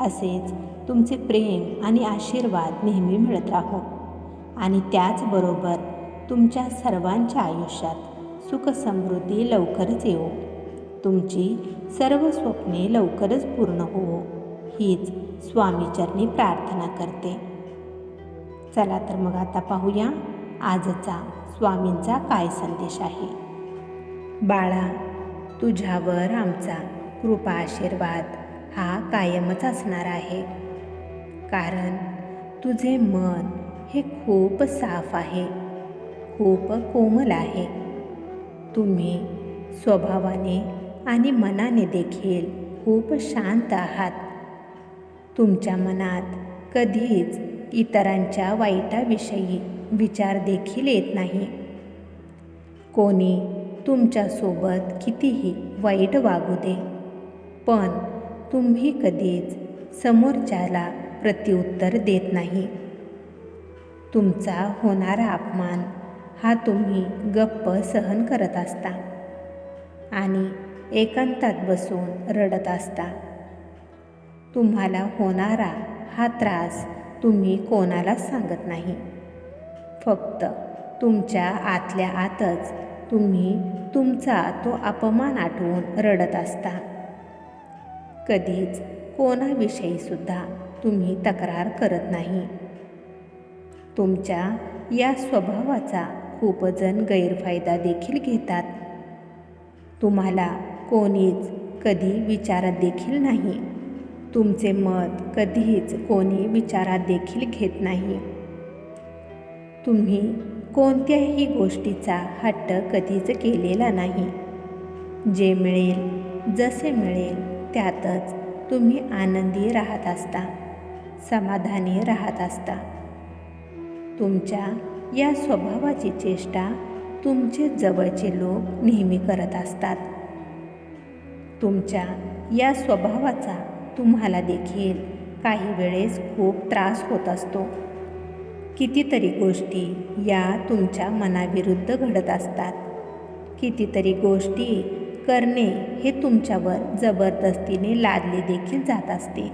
असेच तुमचे प्रेम आणि आशीर्वाद नेहमी मिळत राहो. आणि त्याचबरोबर तुमच्या सर्वांच्या आयुष्यात सुखसमृद्धी लवकरच येवो. तुमची सर्व स्वप्ने लवकरच पूर्ण होवो. हीच स्वामीचरणी प्रार्थना करते. चला तर मग आता पाहूया आजचा स्वामींचा काय संदेश आहे. बाळा तुझ्यावर आमचा कृपा आशीर्वाद हा कायमच असणार आहे. कारण तुझे मन हे खूप साफ आहे. खूप कोमल आहे. तुम्ही स्वभावाने आणि मनाने देखील खूप शांत आहात. तुमच्या मनात कधीच इतरांच्या वाईटाविषयी विचार देखील येत नाही. कोणी तुमच्यासोबत कितीही वाईट वागू दे पण तुम्ही कधीच समोरच्याला प्रत्युत्तर देत नाही. तुमचा होणारा अपमान हा तुम्ही गप्प सहन करत असता आणि एकांतात बसून रडत असता. तुम्हाला होणारा हा त्रास तुम्ही कोणालाच सांगत नाही. फक्त तुमच्या आतल्या आतच तुम्ही तुमचा तो अपमान आठवून रडत असता. कधीच कोणाविषयीसुद्धा तुम्ही तक्रार करत नाही. तुमच्या या स्वभावाचा खूप जण गैरफायदा देखील घेतात. तुम्हाला कोणीच कधी विचारत देखील नाही. तुमचे मत कधीच कोणी विचारात देखील घेत नाही. तुम्ही कोणत्याही गोष्टीचा हट्ट कधीच केलेला नाही. जे मिळेल जसे मिळेल त्यातच तुम्ही आनंदी राहत असता समाधानी राहत असता. तुमच्या या स्वभावाची चेष्टा तुमचे जवळचे लोक नेहमी करत असतात. तुमच्या या स्वभावाचा तुम्हाला देखील काही वेळेस खूप त्रास होत असतो. कितीतरी गोष्टी या तुमच्या मनाविरुद्ध घडत असतात. कितीतरी गोष्टी करणे हे तुमच्यावर जबरदस्तीने लादले देखील जात असते.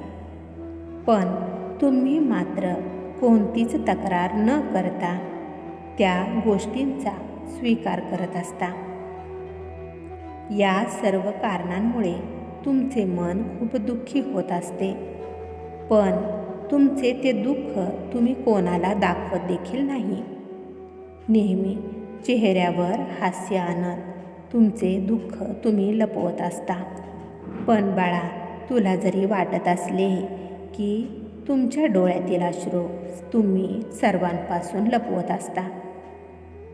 पण तुम्ही मात्र कोणतीच तक्रार न करता त्या गोष्टींचा स्वीकार करत असता. या सर्व कारणांमुळे तुमचे मन खूप दुःखी होत असते. पण तुमचे ते दुःख तुम्ही कोणाला दाखवत देखील नाही. नेहमी चेहऱ्यावर हास्य आणत तुमचे दुःख तुम्ही लपवत असता. पण बाळा तुला जरी वाटत असले की तुमच्या डोळ्यातील अश्रू तुम्ही सर्वांपासून लपवत असता.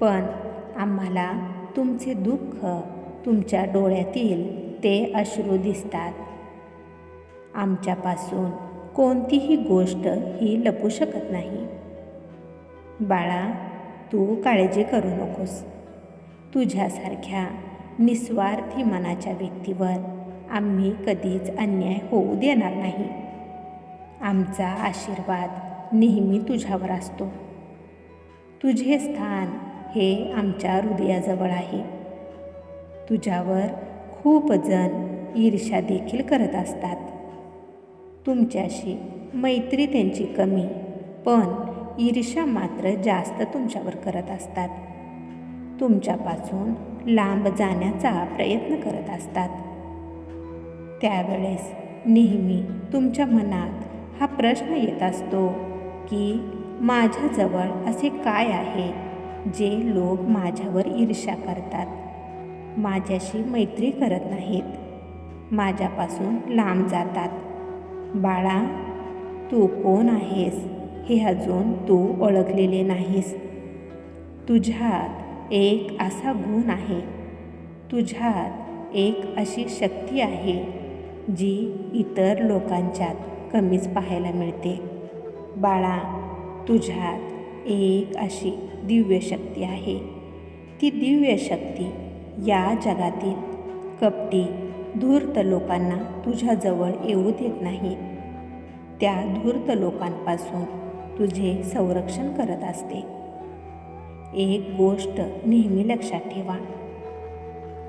पण आम्हाला तुमचे दुःख तुमच्या डोळ्यातील ते अश्रू दिसतात. आमच्यापासून कोणतीही गोष्ट ही लपू शकत नाही. बाळा तू काळजी करू नकोस. तुझ्यासारख्या निस्वार्थी मनाच्या व्यक्तीवर आम्ही कधीच अन्याय होऊ देणार नाही. आमचा आशीर्वाद नेहमी तुझ्यावर असतो. तुझे स्थान हे आमच्या हृदयाजवळ आहे. तुझ्यावर खूप जण ईर्ष्या देखील करत असतात. तुमच्याशी मैत्री त्यांची कमी पण ईर्ष्या मात्र जास्त तुमच्यावर करत असतात. तुमच्यापासून लांब जाण्याचा प्रयत्न करत असतात. त्यावेळेस नेहमी तुमच्या मनात हा प्रश्न येत असतो की माझ्याजवळ असे काय आहे जे लोक माझ्यावर ईर्ष्या करतात? माझ्याशी मैत्री करत नाहीत. माझ्यापासून लांब जातात. बाळा तू कोण आहेस हे अजून तू ओळखलेले नाहीस. तुझ्यात एक असा गुण आहे. तुझ्यात एक अशी शक्ती आहे जी इतर लोकांच्यात कमीच पाहायला मिळते. बाळा तुझ्यात एक अशी दिव्य शक्ती आहे. ती दिव्य शक्ती या जगातील कपटी धूर्त लोकांना तुझ्याजवळ येऊ देत नाही. त्या धूर्त लोकांपासून तुझे संरक्षण करत असते. एक गोष्ट नेहमी लक्षात ठेवा.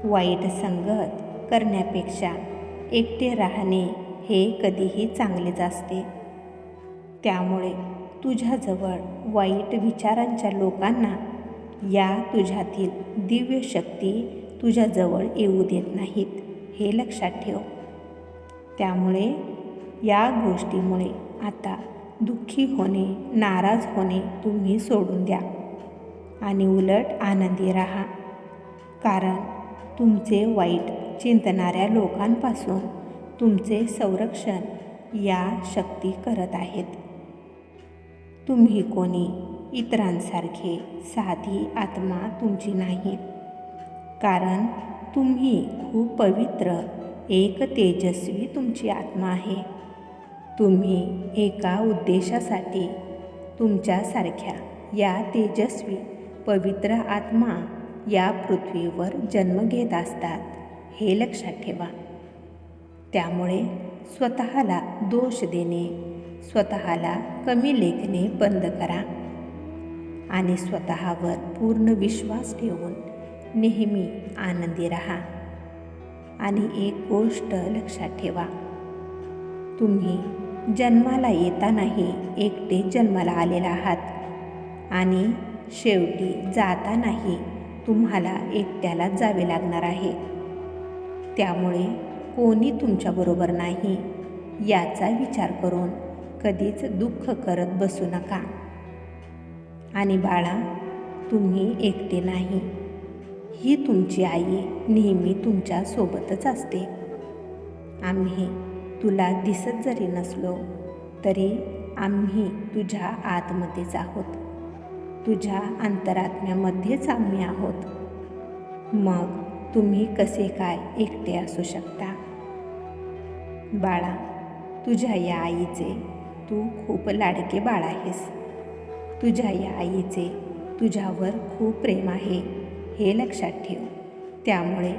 वाईट संगत करण्यापेक्षा एकटे राहणे हे कधीही चांगलेच असते. त्यामुळे तुझ्याजवळ वाईट विचारांच्या लोकांना या तुझ्यातील दिव्य शक्ती तुझ्याजवळ येऊ देत नाहीत हे लक्षात ठेव. त्यामुळे या गोष्टीमुळे आता दुःखी होणे नाराज होणे तुम्ही सोडून द्या. आणि उलट आनंदी राहा. कारण तुमचे वाईट चिंतणाऱ्या लोकांपासून तुमचे संरक्षण या शक्ती करत आहेत. तुम्ही कोणी इतरांसारखे साधी आत्मा तुमची नाही. कारण तुम्ही खूप पवित्र एक तेजस्वी तुमची आत्मा आहे. तुम्ही एका उद्देशासाठी तुमच्यासारख्या या तेजस्वी पवित्र आत्मा या पृथ्वीवर जन्म घेत असतात हे लक्षात ठेवा. त्यामुळे स्वतःला दोष देणे स्वतःला कमी लेखणे बंद करा आणि स्वतःवर पूर्ण विश्वास ठेवून नेहमी आनंदी राहा. आणि एक गोष्ट लक्षात ठेवा तुम्ही जन्माला येतानाही एकटे जन्माला आलेला आहात आणि शेवटी जातानाही तुम्हाला एकट्याला जावे लागणार आहे. त्यामुळे कोणी तुमच्याबरोबर नाही. याचा विचार करून कधीच दुःख करत बसू नका. आणि बाळा तुम्ही एकटे नाही. ही तुमची आई नेहमी तुमच्या सोबतच असते. आम्ही तुला दिसत जरी नसलो तरी आम्ही तुझ्या आतमध्येच आहोत. तुझ्या अंतरात्म्यामध्येच आम्ही आहोत. मग तुम्ही कसे काय एकटे असू शकता? बाळा तुझ्या या आईचे तू खूप लाडके बाळ आहेस. तुझ्या या आईचे तुझ्यावर खूप प्रेम आहे हे लक्षात ठेव. त्यामुळे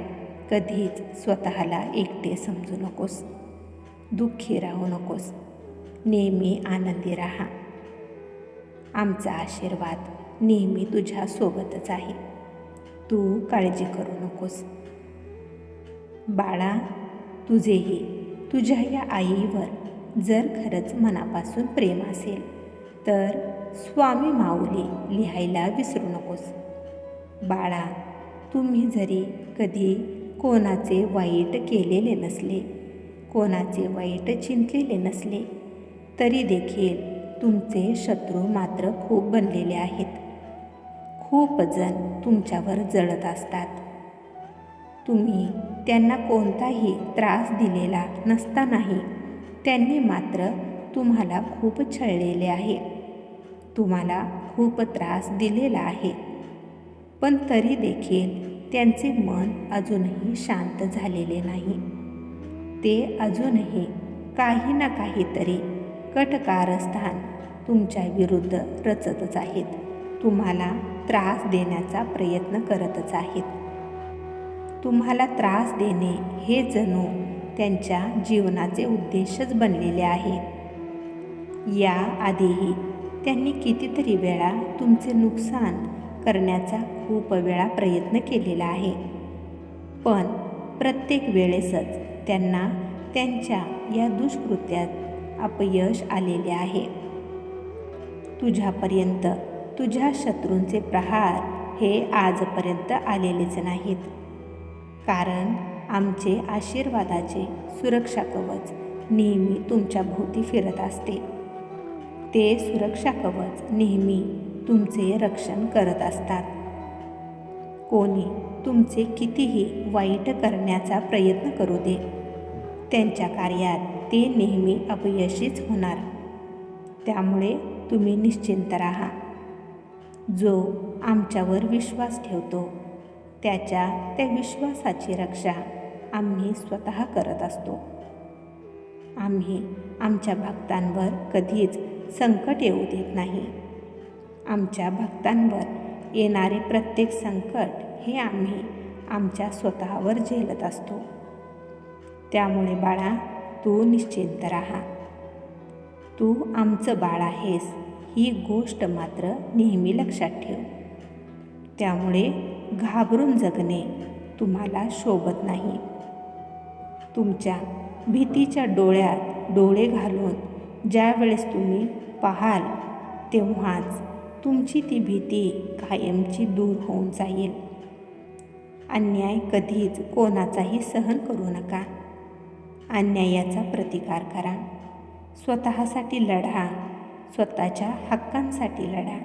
कधीच स्वतःला एकटे समजू नकोस. दुःखी राहू नकोस. नेहमी आनंदी राहा. आमचा आशीर्वाद नेहमी तुझ्यासोबतच आहे. तू काळजी करू नकोस. बाळा तुझेही तुझ्या या आईवर जर खरंच मनापासून प्रेम असेल तर स्वामी माऊली लिहायला विसरू नकोस. बाळा तुम्ही जरी कधी कोणाचे वाईट केलेले नसले कोणाचे वाईट चिंतलेले नसले तरी देखील तुमचे शत्रू मात्र खूप बनलेले आहेत. खूप जण तुमच्यावर जळत असतात. तुम्ही त्यांना कोणताही त्रास दिलेला नसतानाही त्यांनी मात्र तुम्हाला खूप छळलेले आहे. तुम्हाला खूप त्रास दिलेला आहे. पण तरी देखील त्यांचे मन अजूनही शांत झालेले नाही. ते अजूनही काही ना काहीतरी कटकारस्थान तुमच्या विरुद्ध रचतच आहेत. तुम्हाला त्रास देण्याचा प्रयत्न करतच आहेत. तुम्हाला त्रास देणे हे जणू त्यांच्या जीवनाचे उद्देशच बनलेले आहे. या आधीही त्यांनी कितीतरी वेळा तुमचे नुकसान करण्याचा खूप वेळा प्रयत्न केलेला आहे. पण प्रत्येक वेळेसच त्यांना त्यांच्या या दुष्कृत्यात अपयश आलेले आहे. तुझ्यापर्यंत तुझ्या शत्रूंचे प्रहार हे आजपर्यंत आलेलेच नाहीत. कारण आमचे आशीर्वादाचे सुरक्षा कवच नेहमी तुमच्या भोवती फिरत असते. ते सुरक्षा कवच नेहमी तुमचे रक्षण करत असतात. कोणी तुमचे कितीही वाईट करण्याचा प्रयत्न करू दे त्यांच्या कार्यात ते नेहमी अपयशीच होणार. त्यामुळे तुम्ही निश्चिंत राहा. जो आमच्यावर विश्वास ठेवतो त्याच्या त्या विश्वासाची रक्षा आम्ही स्वतः करत असतो. आम्ही आमच्या भक्तांवर कधीच संकट येऊ देत नाही. आमच्या भक्तांवर येणारे प्रत्येक संकट हे आम्ही आमच्या स्वतःवर झेलत असतो. त्यामुळे बाळा तू निश्चिंत राहा. तू आमचं बाळ आहेस ही गोष्ट मात्र नेहमी लक्षात ठेव. त्यामुळे घाबरून जगणे तुम्हाला शोभत नाही. तुमच्या भीतीच्या डोळ्यात डोळे घालून ज्यावेळेस तुम्ही पाहाल तेव्हाच तुमची ती भीती कायमची दूर होऊन जाईल. अन्याय कधीच कोणाचाही सहन करू नका. अन्यायाचा प्रतिकार करा. स्वतःसाठी लढा स्वतःच्या हक्कांसाठी लढा.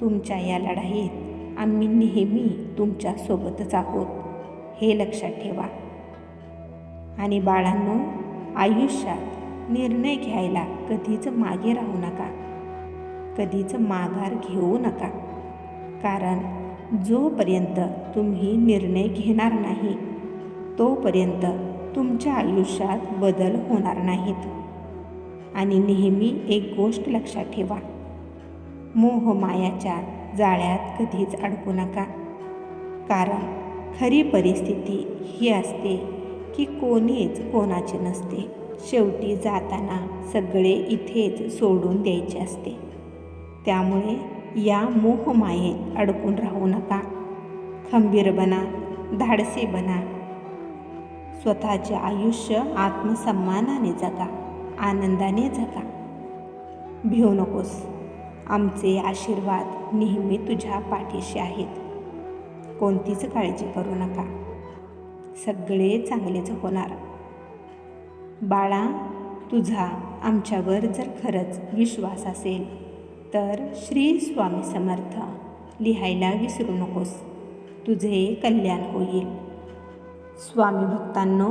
तुमच्या या लढाईत आम्ही नेहमी तुमच्यासोबतच आहोत हे लक्षात ठेवा. आणि बाळांनो आयुष्यात निर्णय घ्यायला कधीच मागे राहू नका. कधीच माघार घेऊ नका. कारण जोपर्यंत तुम्ही निर्णय घेणार नाही तोपर्यंत तुमच्या आयुष्यात बदल होणार नाहीत. आणि नेहमी एक गोष्ट लक्षात ठेवा. मोहमायाच्या जाळ्यात कधीच अडकू नका. कारण खरी परिस्थिती ही असते की कोणीच कोणाचे नसते. शेवटी जाताना सगळे इथेच सोडून द्यायचे असते. त्यामुळे या मोहमायेत अडकून राहू नका. खंबीर बना धाडसी बना. स्वतःचे आयुष्य आत्मसन्मानाने जगा. आनंदाने जगा. भिऊ नकोस. आमचे आशीर्वाद नेहमी तुझ्या पाठीशी आहेत. कोणतीच काळजी करू नका. सगळे चांगलेच होणार. बाळा तुझा आमच्यावर जर खरंच विश्वास असेल तर श्री स्वामी समर्थ लिहायला विसरू नकोस. तुझे कल्याण होईल. स्वामी भक्तांनो